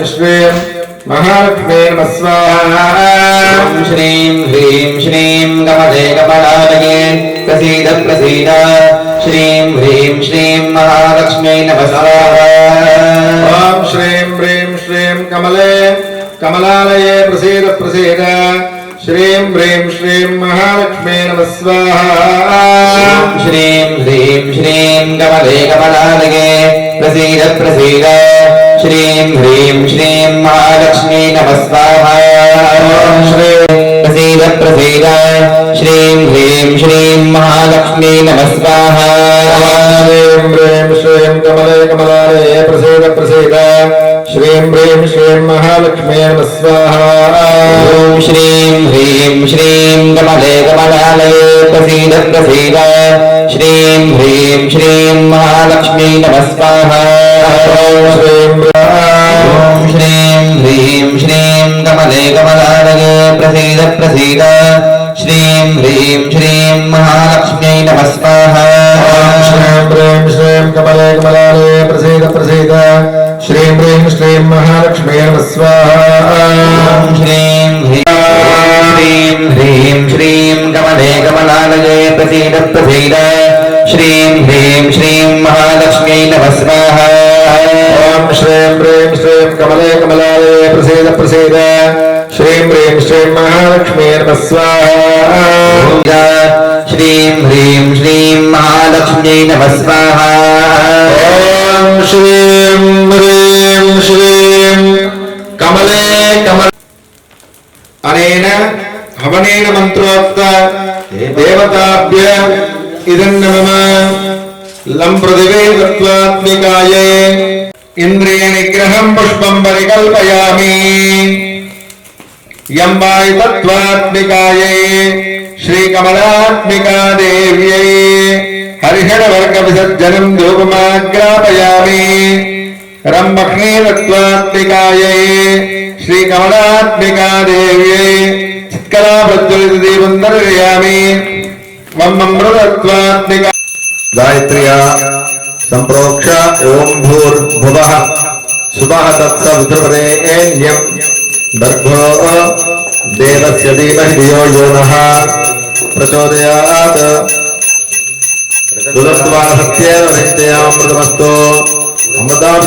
श्रीं महालक्ष्मी नमः स्वाहा ॐ श्रीं ह्रीं श्रीं कमले कमलालये प्रसीद प्रसीद श्रीं ह्रीं श्रीं महालक्ष्मी नमस्कार ॐ श्रीं ह्रीं श्रीं कमले कमलालये प्रसीद प्रसीद श्रीं ह्रीं श्रीं महालक्ष्मी नमः स्वाहा ॐ श्रीं ह्रीं श्रीं कमले कमलालये प्रसीद प्रसीद श्रीं ह्रीं श्रीं महालक्ष्मी श्रीं प्रसीद। प्रसीद श्रीं ह्रीं श्रीं महालक्ष्मी नमस्कार। श्रीं ह्रीं श्रीं कमले कमलालये प्रसीद प्रसीद। श्रीं ह्रीं श्रीं महालक्ष्मी नमः स्वाहा ॐ श्रीं ह्रीं श्रीं कमले कमलालये प्रसीद प्रसीद। श्रीं ह्रीं श्रीं महालक्ष्मी नमस्कार। श्रीं ॐ ह्रीं श्रीं कमले कमलालये प्रसीद प्रसीद। श्रीं ह्रीं श्रीं महालक्ष्मी नमस्कार। ॐ श्रीं ह्रीं श्रीं कमले कमलालये प्रसीद प्रसीद। श्रीं ह्रीं श्रीं महालक्ष्मी नमः स्वाहा ॐ श्रीं ह्रीं ह्रीं श्रीं कमले कमलालये प्रसीद प्रसीद। श्रीं ह्रीं श्रीं महालक्ष्मी नमस्कार ॐ श्रीं ह्रीं श्रीं कमले कमलालये प्रसीद प्रसीद। श्रीं ह्रीं श्रीं महालक्ष्मी नमः स्वाहा। श्रीं ह्रीं श्रीं महालक्ष्मी नमस्कार ॐ श्रीं ह्रीं श्रीं कमले कमल हवनेन मन्त्रोक्त देवताभ्य इदं नमः लं पृथिवे तत्त्वात्मिकायै इन्द्रियनिग्रहं पुष्पं परिकल्पयामि यं वायु तत्त्वात्मिकायै श्रीकमलात्मिका देव्यै हरिहरवर्गविसर्जनं धूपमाग्रापयामि रम्भक्ष्णे तत्त्वात्मिकायै श्रीकमलात्मिका देव्यै कला प्रज्वलित वंदनयामी संप्रोक्ष ओम भूर्भुवः सुवः तत्सवितृपरेण्यम् देवस्य देवहि धियो यो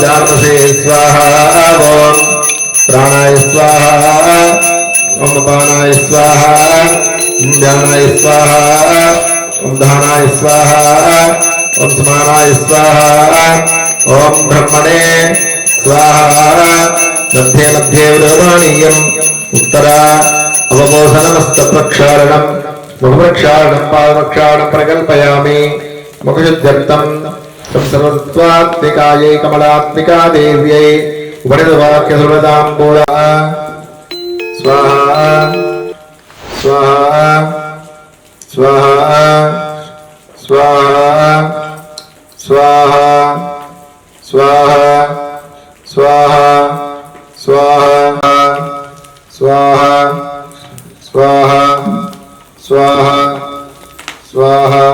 जानसे स्वाहा प्राणाय स्वाहा। ఓం నపానాయ స్వాహ ఓం ధ్యానాయ స్వాహ ఓం ధానాయ స్వాహ ఓం స్మానాయ స్వాహ ఓం బ్రహ్మణే స్వాహ. లభ్యే లభ్యే విరమణీయం ఉత్తర అవబోధనమస్తప్రక్షాళనం ముఖప్రక్షాళనం పాదప్రక్షాళనం ప్రకల్పయామి. ముఖశుద్ధ్యర్థం సంసర్వత్వాత్మికాయై కమలాత్మికా దేవ్యై ఉపనిర్వాక్య సురదాంబూల స్వాహా. స్వాహ స్వాహ స్వాహ స్వాహ స్వాహ స్వాహ స్వాహ స్వాహ స్వాహ స్వాహ స్వాహ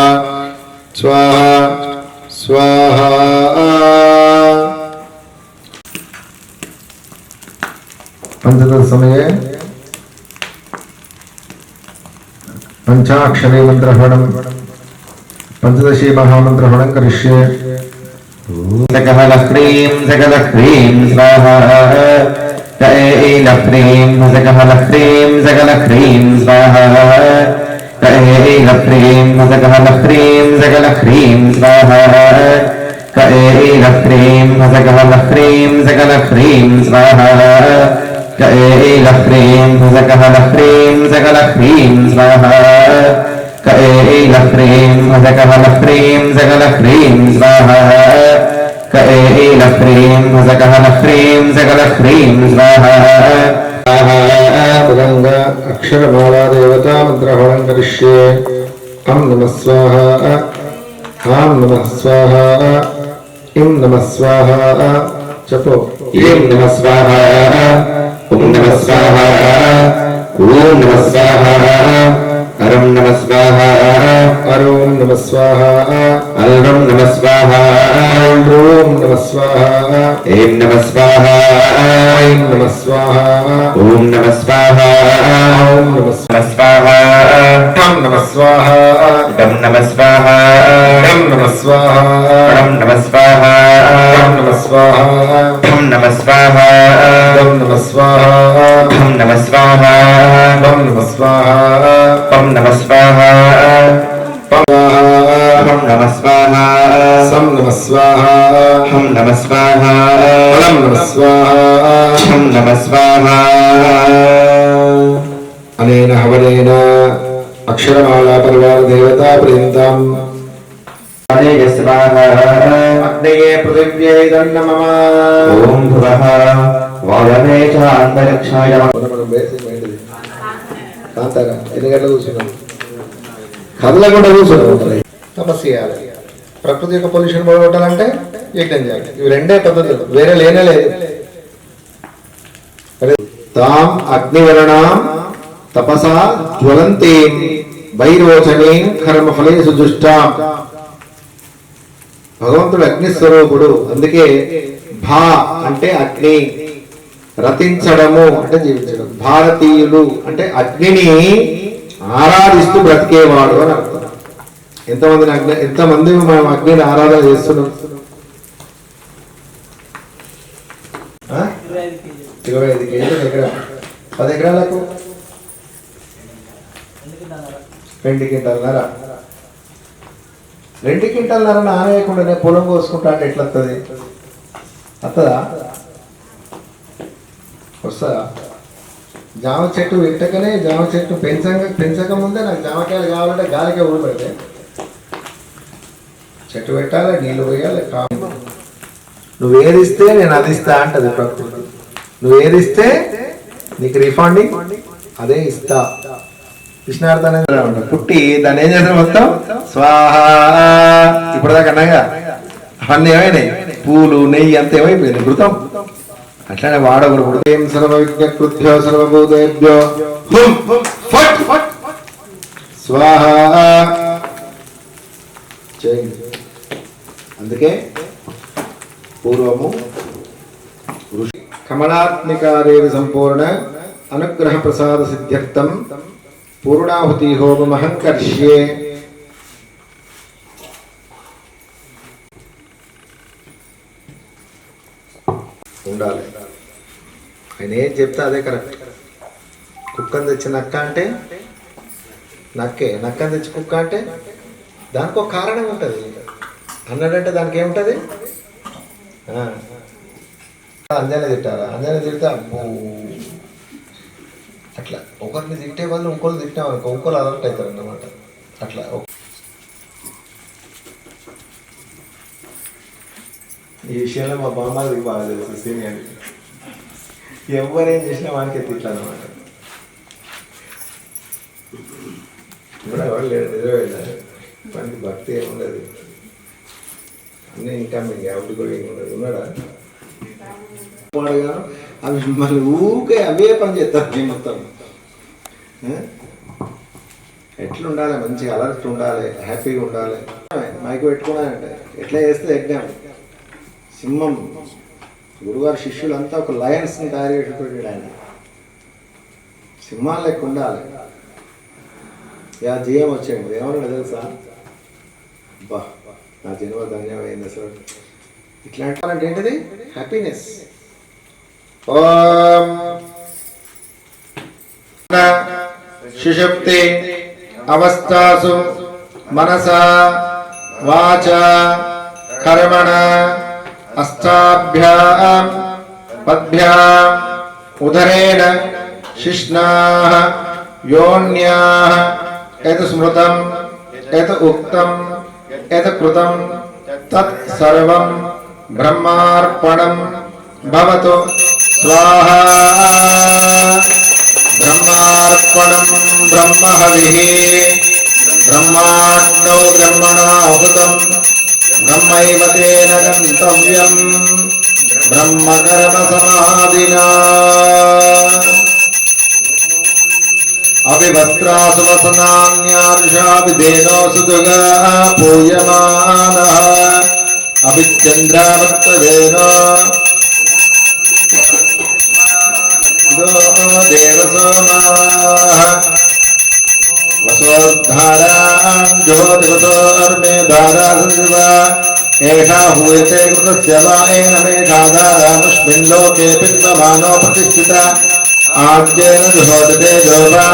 पञ्चदशसमये मंत्र पंचदशी महामंत्र महामन्त्रहरणं करिष्ये। सकलः क्रीं सकलः क्रीं स्वाहा। लह्रीं सकलः क्रीं स्वाहा स्वाहा। كأين خريم فسكل خريم سكل خريم سراها كأين خريم فسكل خريم سكل خريم سراها كأين خريم فسكل خريم سكل خريم سراها كأين خريم فسكل خريم سكل خريم سراها तदङ्गा अक्षरमाला देवतामन्त्रहरणं करिष्ये अं नमः स्वाहा आं नमः स्वाहा ఇం నమ స్వాహ చెప్పు ఏం నమ స్వాహ ఓం నమ స్వాహ ఓం నమ స్వాహ అరం నమ స్వాహ అరోం నమ స్వాహ అల్రం నమ స్వాహ ఓం నమ స్వాహ ఏం నమ స్వాహ ఐం నమ స్వాహ ఓం నమ నమ అనేన హవనేన అక్షరమాలా పరివార దేవతా ప్రేంతాం అగ్నయ కదలకుండా కూర్చున్నాం తపస్సు చేయాలి ప్రకృతి యొక్క పొల్యూషన్ పోగొట్టాలంటే యజ్ఞం చేయాలి. ఇవి రెండే పద్ధతులు. వేరే లేనే లేదు. తాం అగ్నివరణాం తపసా జ్వలంతీం వైరోచనీం కర్మ ఫలేసు దుష్టాం భగవంతుడు అగ్ని స్వరూపుడు అందుకే భా అంటే అగ్ని. రతించడము అంటే జీవించడం. భారతీయులు అంటే అగ్నిని ఆరాధిస్తూ బ్రతికేవాడు అని అర్థం. ఎంతమంది అగ్ని ఎంతమంది మనం అగ్నిని ఆరాధన చేస్తున్నాం? ఇరవై ఐదు కేజీలు ఎకరా. పది ఎకరాలకు? రెండు క్వింటాలన్నర. రెండు క్వింటాలన్నర నానేయకుండానే పొలం కోసుకుంటా అంటే ఎట్లా వస్తుంది వస్తుందా? వస్తుందా జామ చెట్టు పెట్టకనే జామ చెట్టు పెంచక పెంచక ముందే నాకు జామకాయలు కావాలంటే గాలికే ఊరు పెడితే చెట్టు పెట్టాలి నీళ్ళు పోయాలి కా నువ్వు ఏదిస్తే నేను అది ఇస్తా అంటది ప్రకృతి. నువ్వు ఏదిస్తే నీకు రిఫండింగ్ అదే ఇస్తా. కృష్ణార్థం అనేది పుట్టి దాన్ని ఏం చేస్తాం మొత్తం? స్వాహా ఇప్పటిదాకా దాకా అన్నాగా? అవన్నీ ఏమైనాయి? పూలు నెయ్యి అంత ఏమైపోయింది? మృతం. అట్లానే వాడకూడదు. హృదయం సర్వవిజ్ఞకృభ్యో సర్వభూతేభ్యో. హుం చేయండి. అందుకే పూర్వము ఋషి కమలాత్మికాదేవి సంపూర్ణ అనుగ్రహ ప్రసాద సిద్ధ్యర్థం పూర్ణాహుతి హోమమహంకర్ష్యే ఉండాలి. ఆయన ఏం చెప్తే అదే కరెక్ట్. కుక్కను తెచ్చి నక్క అంటే? నక్కే. నక్కను తెచ్చి కుక్క అంటే? దానికి ఒక కారణం ఉంటుంది. అన్నాడంటే దానికి ఏముంటుంది ఆ. తిట్టారా అంజనే తిడితే అబ్బో. అట్లా. ఒకరిని తిట్టే వాళ్ళు ఇంకోళ్ళు తిట్టాం అనుకో ఇంకోళ్ళు అలర్ట్ అవుతారు అన్నమాట అట్లా. ఈ విషయంలో మా బామ్మకి బాగా తెలుసు సీనియర్. ఎవరేం చేసినా వానికి తిట్లా అనమాట ఇప్పుడు ఎవరు లేదు నిజమే మనకి భక్తి ఏముండదు. నేను అన్నీ ఇంకా మీకు అవుట్ గోయింగ్ ఉండదు. ఉన్నాడా? అవి మళ్ళీ ఊకే అవే పని చేస్తారు ఈ మొత్తం. ఎట్లా ఉండాలి మంచిగా అలర్ట్ ఉండాలి హ్యాపీగా ఉండాలి. మైక్ పెట్టుకున్నానంటే ఎట్లా చేస్తే యజ్ఞం సింహం. గురువారి శిష్యులంతా ఒక లయన్స్ని తయారు చేసి ఆయన. సింహాలు లెక్క ఉండాలి. యా జీఎం వచ్చాడు ఏమన్నా తెలుసా? బా నా జన్మ ధన్యమైంది అసలు. ఇట్లాంటి అంటే ఏంటిది? హ్యాపీనెస్ ఓం. సుషుప్తి అవస్థాసు మనసా వాచ కర్మణ అస్థాభ్యాం పద్భ్యాం ఉదరేణ శిష్ణా యోన్యా ఎత్ స్మృతం ఎత్ ఉక్తం. యత్ కృతం తత్ సర్వం బ్రహ్మార్పణం భవతు స్వాహా బ్రహ్మార్పణం బ్రహ్మహవి బ్రహ్మాండౌ బ్రహ్మణాహుతం బ్రహ్మైవ తేన గంతవ్యం బ్రహ్మకర్మ సమాధినా अपि वस्त्रासु वसनान्यार्षाभिधेनो सुदुगा पूयमानः अपि चन्द्रावत्तवेनो देवसोमाः। वसोर्धारान् ज्योतिवसोर्मेधारा सन्दिवा एषा हूयते कृतस्य वा लोके प्रतिष्ठिता। आद्यं जुहोति तेजो वा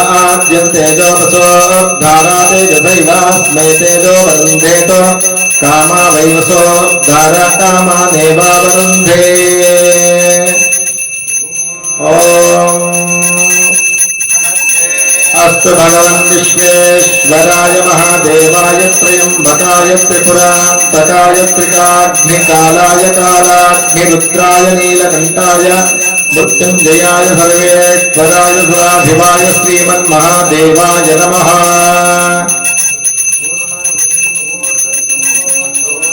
धारा तेजसैवास्मै तेजो वरुन्धेत कामा वै भगवन् विश्वेश्वराय महादेवाय त्र्यम्बकाय त्रिपुरान्तकाय त्रिकाग्निकालाय कालाग्निरुद्राय नीलकण्ठाय मृत्युंजयाय जयाय सर्वेश्वराय सुराधिवाय श्रीमन्महादेवाय नमः।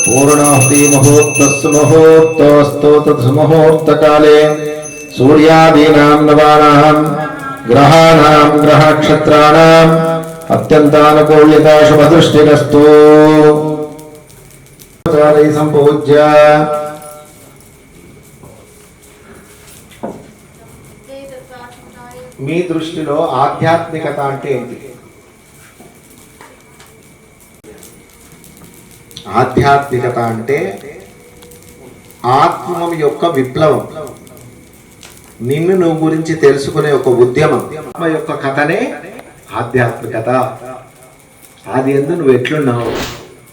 पूर्णाहुति मुहूर्तस्य मुहूर्तस्तु तत्समुहूर्तकाले सूर्यादीनाम् नवानाम् ग्रहाणाम् ग्रहक्षत्राणाम् अत्यन्तानुकूल्यता सम्पूज्य మీ దృష్టిలో ఆధ్యాత్మికత అంటే ఏంటి? ఆధ్యాత్మికత అంటే ఆత్మ యొక్క విప్లవం. నిన్ను నువ్వు గురించి తెలుసుకునే ఒక ఉద్యమం. ఆత్మ యొక్క కథనే ఆధ్యాత్మికత. అది ఎందు నువ్వు ఎట్లున్నావు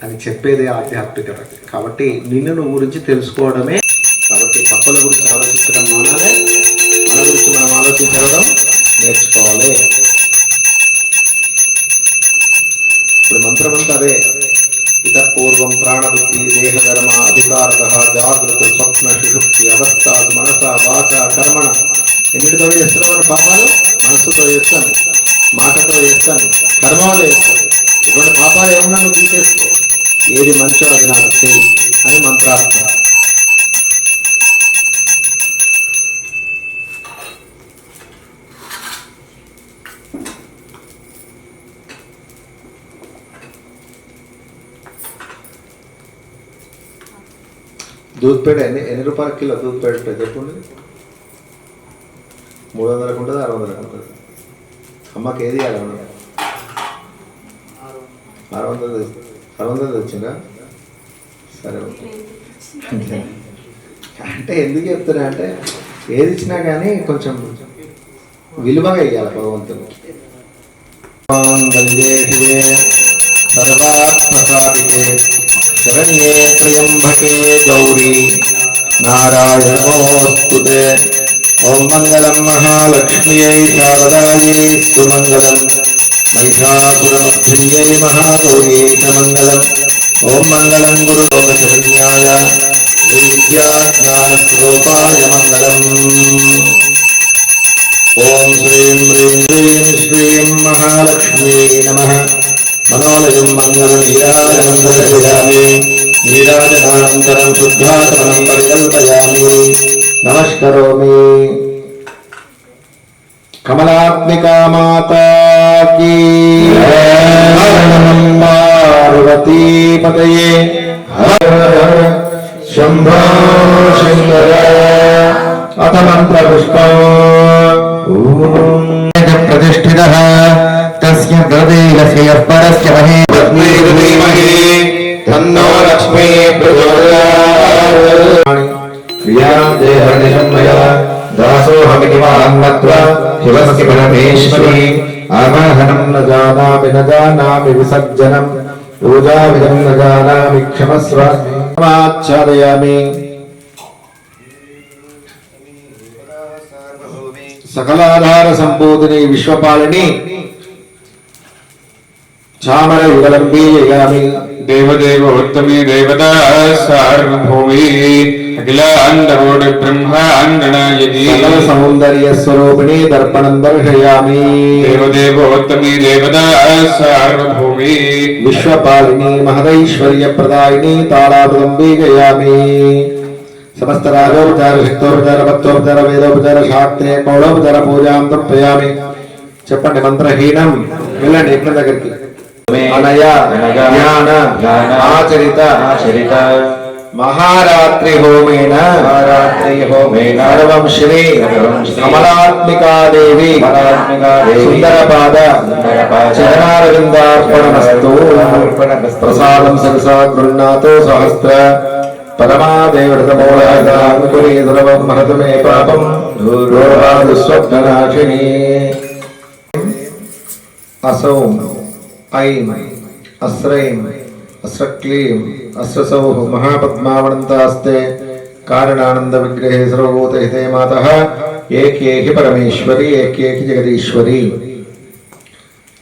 అని చెప్పేదే ఆధ్యాత్మికత. కాబట్టి నిన్ను నువ్వు గురించి తెలుసుకోవడమే. కాబట్టి పక్కల గురించి ఆలోచించడం మానాలే మనం ఆలోచించడం నేర్చుకోవాలి. ఇప్పుడు మంత్రం అంతా అదే. ఇత పూర్వం ప్రాణబుద్ధి దేహధర్మ అధికారత జాగ్రత్త స్వప్న సుషుప్తి అవస్థ మనస వాచ కర్మణ. ఎన్నిటితో చేస్తాను మన పాపాలు? మనస్సుతో చేస్తాను. మాటతో చేస్తాను. కర్మాలు చేస్తాను. ఇటువంటి పాపాలు ఏమన్నా నువ్వు తీసేసుకో. ఏది మంచో అది నాకు చేయి అని మంత్రార్థం. దూద్పేట ఎన్ని ఎన్ని రూపాయల కిలో దూద్ పేడ ఉంటుంది మూడు వందలకు ఉంటుంది ఆరు వందలకు ఉంటుంది? అమ్మకి ఏది ఇవ్వాలి మనం ఆరు వందలు ఆరు వందలు వచ్చిందా సరే అంటే ఎందుకు చెప్తున్నా అంటే ఏది ఇచ్చినా కానీ కొంచెం విలువగా ఇవ్వాలి భగవంతుడు. మాంగళ్యే శివే సర్వాత్మసాదికే శరణ్యే త్ర్యంబకే గౌరీ నారాయణోస్తుతే ఓం మంగళం మహాలక్ష్మ్యై శారదాయై సుమంగళం మహిషాసురమర్ధిన్యై మహాగౌర్యై చ మంగళం ఓం మంగళం గురులోకశరణ్యాయ శ్రీ విద్యాజ్ఞానస్వరూపాయ మంగళం ఓం శ్రీం హ్రీం హ్రీం శ్రీం మహాలక్ష్మీ నమ మనోలయం మంగళ నీరాజనందరయామి నీరాజనానంతరం శుద్ధాసనం పరికల్పయామి నమస్కరోమి కమలాత్మికా మాతా కీ పార్వతీ పతయే శంభో శంకర అథ మంత్ర పుష్పం ప్రతిష్ఠిత తస్య గదేహ పరస్య మహే ధీమహి తన్నో లక్ష్మీ ప్రచోదయాత్ దాసోహమితి మహన్మత్వ శివస్య పరమేశ్వరి ఆవాహనం న జానామి న జానామి విసర్జనం పూజావిధం న జానామి క్షమస్వ ఆచ్ఛాదయామి సకలాధార సంబోధిని విశ్వపాలిని చామర యుగలంబీయామి దేవదేవోత్తమే దేవతా సార్వభౌమి అఖిలాండకోటి బ్రహ్మాండనాయకి సకల సౌందర్య స్వరూపిణి దర్పణం దర్శయామి దేవదేవోత్తమే దేవతా సార్వభౌమి విశ్వపాలిని మహదైశ్వర్య ప్రదాయిని తాళాబృదంబీగయామి సమస్త రాజోపచార శక్తోపచార భక్తోపచార వేదోపచార శాస్త్రీయ కౌళోపచార పూజాం తర్పయామి చెప్పండి మంత్రహీనం. వెళ్ళండి ఇక్కడ దగ్గరికి. అనయ జ్ఞాన ఆచరిత ఆచరిత. మహారాత్రి హోమేన మహారాత్రి హోమేన. సర్వం శ్రీ కమలాత్మికాదేవి. సుందరపాద. చరణారవిందార్పణమస్తు. ప్రసాదం సరసా గృహ్ణాతో సహస్ర. మహతు మే పాపం. స్వప్ననాశిని. అసౌ. ऐं अस्रैं अस्रक्लीं अस्रसौः महापद्मावनन्तास्ते, कारणानन्दविग्रहे सर्वभूतहिते मातः एकेहि परमेश्वरी एकेहि जगदीश्वरी।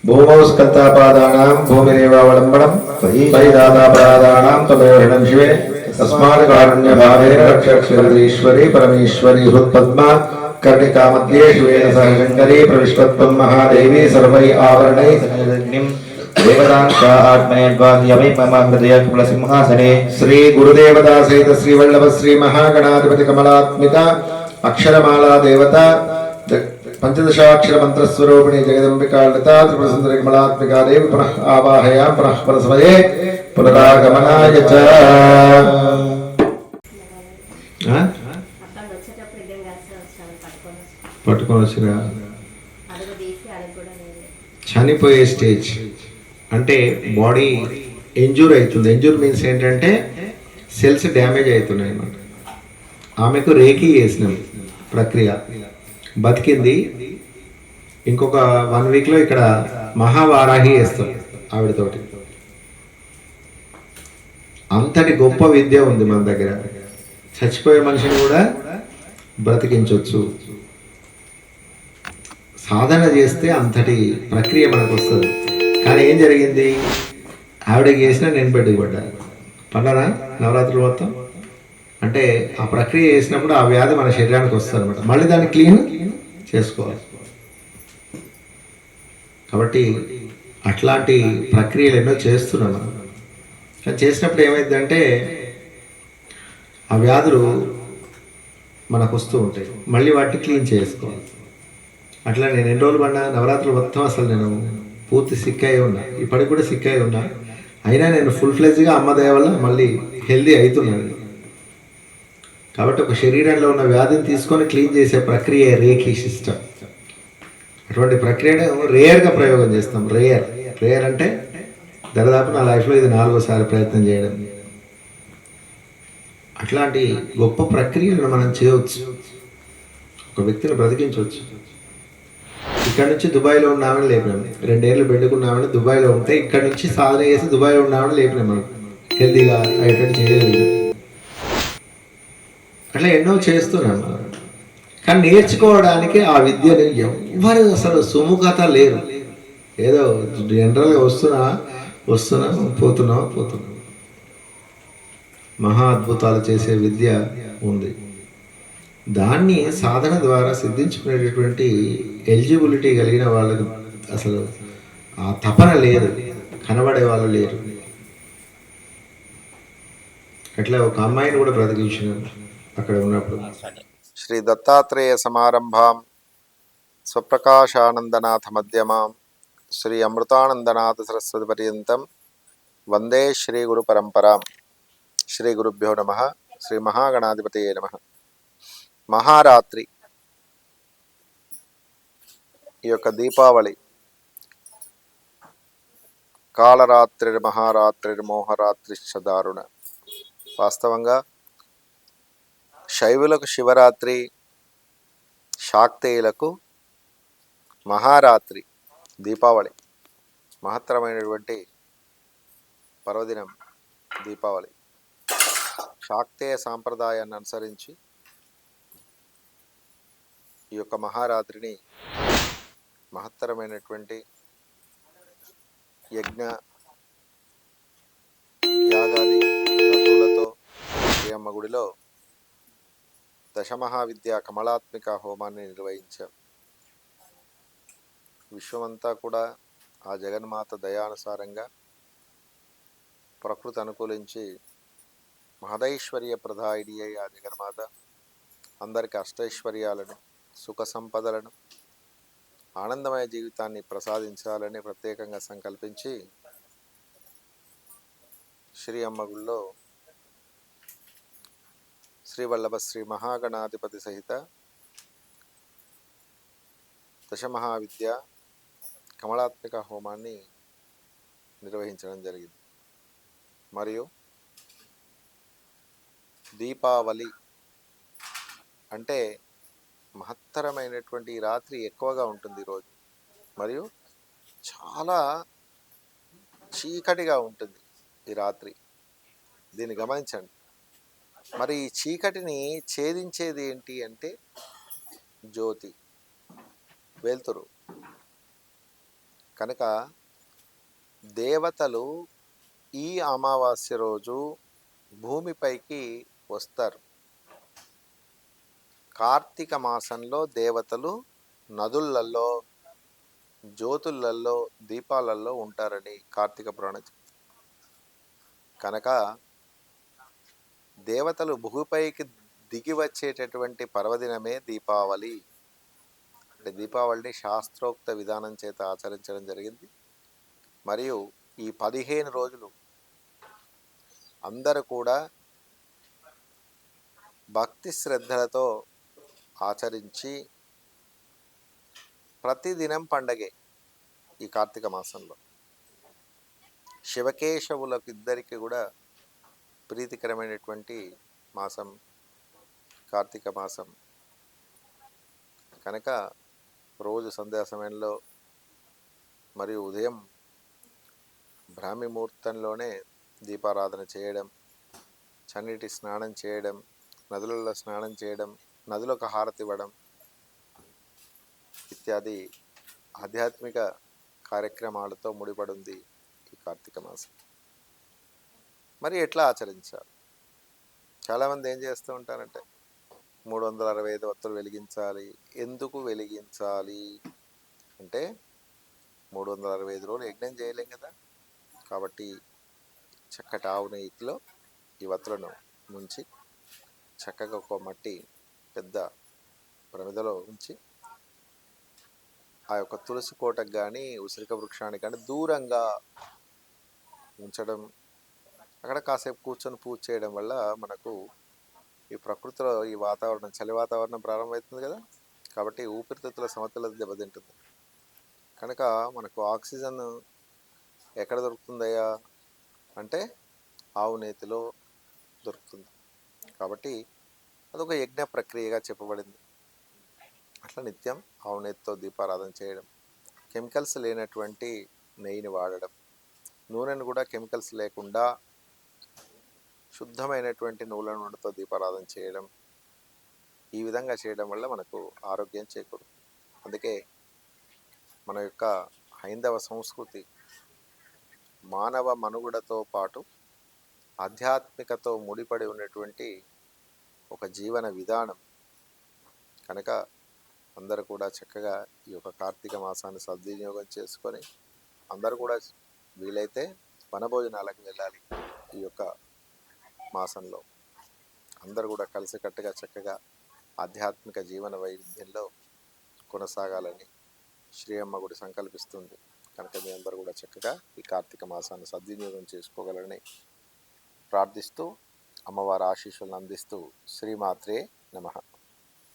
भूमौ स्कन्तापादानां भूमिरेवावलम्बनं परमेश्वरी हृत्पद्मा, कर्णिकामध्ये शिवेन सह शङ्करी महादेवी సింహాసనే శ్రీ గురుదేవతా సహిత శ్రీ వల్లభ శ్రీ మహాగణాధిపతి కమలాత్మిక అక్షరమాలా దేవత పంచదశాక్షర మంత్రస్వరూపిణి జగదంబికా లతా త్రిపుర సుందరి కమలాత్మికా దేవి పునః ఆవాహయా పునః పరసమయే పునరాగమనాయ చ పట్టుకొని వచ్చిరా చనిపోయే స్టేజ్. అంటే బాడీ ఎంజూర్ అవుతుంది. ఎంజూర్ మీన్స్ ఏంటంటే సెల్స్ డ్యామేజ్ అవుతున్నాయి అన్నమాట. ఆమెకు రేకి వేసినాం ప్రక్రియ. బతికింది. ఇంకొక వన్ వీక్లో ఇక్కడ మహావారాహి వేస్తాం ఆవిడతోటి. అంతటి గొప్ప విద్య ఉంది మన దగ్గర. చచ్చిపోయే మనిషిని కూడా బ్రతికించవచ్చు సాధన చేస్తే అంతటి ప్రక్రియ మనకు వస్తుంది. కానీ ఏం జరిగింది? ఆవిడకి చేసిన నేను బెడ్కి పడ్డా. పడ్డానా? నవరాత్రులు మొత్తం? అంటే ఆ ప్రక్రియ చేసినప్పుడు ఆ వ్యాధి మన శరీరానికి వస్తుంది అనమాట మళ్ళీ దాన్ని క్లీన్ చేసుకోవాలి. కాబట్టి అట్లాంటి ప్రక్రియలు ఎన్నో చేస్తున్నాం మనం. కానీ చేసినప్పుడు ఏమైందంటే ఆ వ్యాధులు మనకు వస్తూ ఉంటాయి. మళ్ళీ వాటిని క్లీన్ చేసుకోవాలి. అట్లా నేను ఎన్ని రోజులు పడినా నవరాత్రులు మొత్తం అసలు నేను పూర్తి సిక్ అయి ఉన్నా. ఇప్పటికి కూడా సిక్ అయి ఉన్నా. అయినా నేను ఫుల్ ఫ్లెజ్గా అమ్మ దయ వల్ల మళ్ళీ హెల్దీ అవుతున్నాను కాబట్టి ఒక శరీరంలో ఉన్న వ్యాధిని తీసుకొని క్లీన్ చేసే ప్రక్రియ రేఖీ సిస్టమ్ అటువంటి ప్రక్రియను రేయర్గా ప్రయోగం చేస్తాం. రేయర్ రేయర్ అంటే దాదాపు నా లైఫ్లో ఇది నాలుగోసారి ప్రయత్నం చేయడం. అట్లాంటి గొప్ప ప్రక్రియలను మనం చేయవచ్చు. ఒక వ్యక్తిని బ్రతికించవచ్చు. ఇక్కడ నుంచి దుబాయ్లో ఉన్నామని లేపినాం. రెండేళ్ళు పెట్టుకున్నామని దుబాయ్లో ఉంటే ఇక్కడ నుంచి సాధన చేసి దుబాయ్లో ఉన్నామని లేపినాం మనం. హెల్దీగా అయ్యేటట్టు చేయలేదు అట్లా ఎన్నో చేస్తున్నాం. కానీ నేర్చుకోవడానికి ఆ విద్యను ఎవ్వరు అసలు సుముఖత లేరు ఏదో జనరల్గా వస్తున్నా వస్తున్నా పోతున్నా పోతున్నా మహా అద్భుతాలు చేసే విద్య ఉంది. దాన్ని సాధన ద్వారా సిద్ధించుకునేటటువంటి ఎలిజిబిలిటీ కలిగిన వాళ్ళకు అసలు ఆ తపన లేదు. కనబడే వాళ్ళు లేరు. అట్లా ఒక అమ్మాయిని కూడా బ్రతికించిన అక్కడ ఉన్నప్పుడు. శ్రీ దత్తాత్రేయ సమారంభాం స్వప్రకాశానందనాథ మధ్యమాం శ్రీ అమృతానందనాథ సరస్వతి పర్యంతం వందే శ్రీ గురు పరంపరాం. శ్రీ గురుభ్యో నమ. శ్రీ మహాగణాధిపతయే నమ. మహారాత్రి ఈ యొక్క దీపావళి. కాలరాత్రి మహారాత్రి మోహరాత్రి దారుణ వాస్తవంగా శైవులకు శివరాత్రి శాక్తేయులకు మహారాత్రి దీపావళి. మహత్తరమైనటువంటి పర్వదినం దీపావళి. శాక్తేయ సాంప్రదాయాన్ని అనుసరించి ఈ యొక్క మహారాత్రిని మహత్తరమైనటువంటి యజ్ఞ యాగాది క్రతువులతో శ్రీయమ్మ గుడిలో దశమహావిద్య కమలాత్మిక హోమాన్ని నిర్వహించాం. విశ్వమంతా కూడా ఆ జగన్మాత దయానుసారంగా ప్రకృతి అనుకూలించి మహదైశ్వర్య ప్రదాయిని ఆ జగన్మాత అందరికి అష్టైశ్వర్యాలను సుఖ సంపదలను ఆనందమయ జీవితాన్ని ప్రసాదించాలని ప్రత్యేకంగా సంకల్పించి శ్రీ అమ్మగుళ్ళో శ్రీవల్లభ శ్రీ శ్రీ మహాగణాధిపతి సహిత దశమహావిద్య కమలాత్మిక హోమాన్ని నిర్వహించడం జరిగింది. మరియు దీపావళి అంటే మహత్తరమైనటువంటి ఈ రాత్రి ఎక్కువగా ఉంటుంది ఈరోజు మరియు చాలా చీకటిగా ఉంటుంది ఈ రాత్రి. దీన్ని గమనించండి. మరి ఈ చీకటిని ఛేదించేది ఏంటి అంటే జ్యోతి వెలుతురు. కనుక దేవతలు ఈ అమావాస్య రోజు భూమిపైకి వస్తారు. కార్తీక మాసంలో దేవతలు నదులల్లో జ్యోతులల్లో దీపాలలో ఉంటారని కార్తీక పురాణం కనుక దేవతలు భూపైకి దిగి వచ్చేటటువంటి పర్వదినమే దీపావళి. అంటే దీపావళిని శాస్త్రోక్త విధానం చేత ఆచరించడం జరిగింది. మరియు ఈ పదిహేను రోజులు అందరూ కూడా భక్తి శ్రద్ధలతో ఆచరించి ప్రతిదినం పండగే ఈ కార్తీక మాసంలో. శివకేశవులకు ఇద్దరికి కూడా ప్రీతికరమైనటువంటి మాసం కార్తీక మాసం. కనుక రోజు సంధ్యా సమయంలో మరియు ఉదయం బ్రాహ్మి ముహూర్తంలోనే దీపారాధన చేయడం చన్నీటి స్నానం చేయడం నదులలో స్నానం చేయడం నదిలోకి హారతి ఇవ్వడం ఇత్యాది ఆధ్యాత్మిక కార్యక్రమాలతో ముడిపడి ఉంది ఈ కార్తీక మాసం. మరి ఎట్లా ఆచరించాలి చాలామంది ఏం చేస్తూ ఉంటారంటే మూడు వందల అరవై ఐదు వత్తులు వెలిగించాలి. ఎందుకు వెలిగించాలి? అంటే మూడు వందల అరవై ఐదు రోజులు యజ్ఞం చేయలేం కదా. కాబట్టి చక్కటి ఆవు నెయ్యిలో ఈ వత్తులను ముంచి చక్కగా ఒక మట్టి పెద్ద ప్రమిదలో ఉంచి ఆ యొక్క తులసి కోటకు కానీ ఉసిరిక వృక్షానికి కానీ దూరంగా ఉంచడం అక్కడ కాసేపు కూర్చొని పూజ చేయడం వల్ల మనకు ఈ ప్రకృతిలో ఈ వాతావరణం చలి వాతావరణం ప్రారంభమవుతుంది కదా? కాబట్టి ఊపిరితిత్తుల సమతుల్యత దెబ్బతింటుంది. కనుక మనకు ఆక్సిజన్ ఎక్కడ దొరుకుతుందయ్యా? అంటే ఆవు నేతిలో దొరుకుతుంది. కాబట్టి అదొక యజ్ఞ ప్రక్రియగా చెప్పబడింది. అట్లా నిత్యం ఆవు దీపారాధన చేయడం కెమికల్స్ లేనటువంటి నెయ్యిని వాడడం నూనెను కూడా కెమికల్స్ లేకుండా శుద్ధమైనటువంటి నూనె నూనెతో దీపారాధన చేయడం ఈ విధంగా చేయడం వల్ల మనకు ఆరోగ్యం చేకూరుతుంది. అందుకే మన యొక్క హైందవ సంస్కృతి మానవ మనుగడతో పాటు ఆధ్యాత్మికతో ముడిపడి ఉన్నటువంటి ఒక జీవన విధానం. కనుక అందరూ కూడా చక్కగా ఈ యొక్క కార్తీక మాసాన్ని సద్వినియోగం చేసుకొని అందరూ కూడా వీలైతే వనభోజనాలకు వెళ్ళాలి ఈ యొక్క మాసంలో. అందరూ కూడా కలిసికట్టుగా చక్కగా ఆధ్యాత్మిక జీవన వైవిధ్యంలో కొనసాగాలని శ్రీ అమ్మ గుడి సంకల్పిస్తుంది. కనుక మీ అందరూ కూడా చక్కగా ఈ కార్తీక మాసాన్ని సద్వినియోగం చేసుకోగలని ప్రార్థిస్తూ అమ్మవారి ఆశీస్సులను అందిస్తూ శ్రీమాత్రే నమః.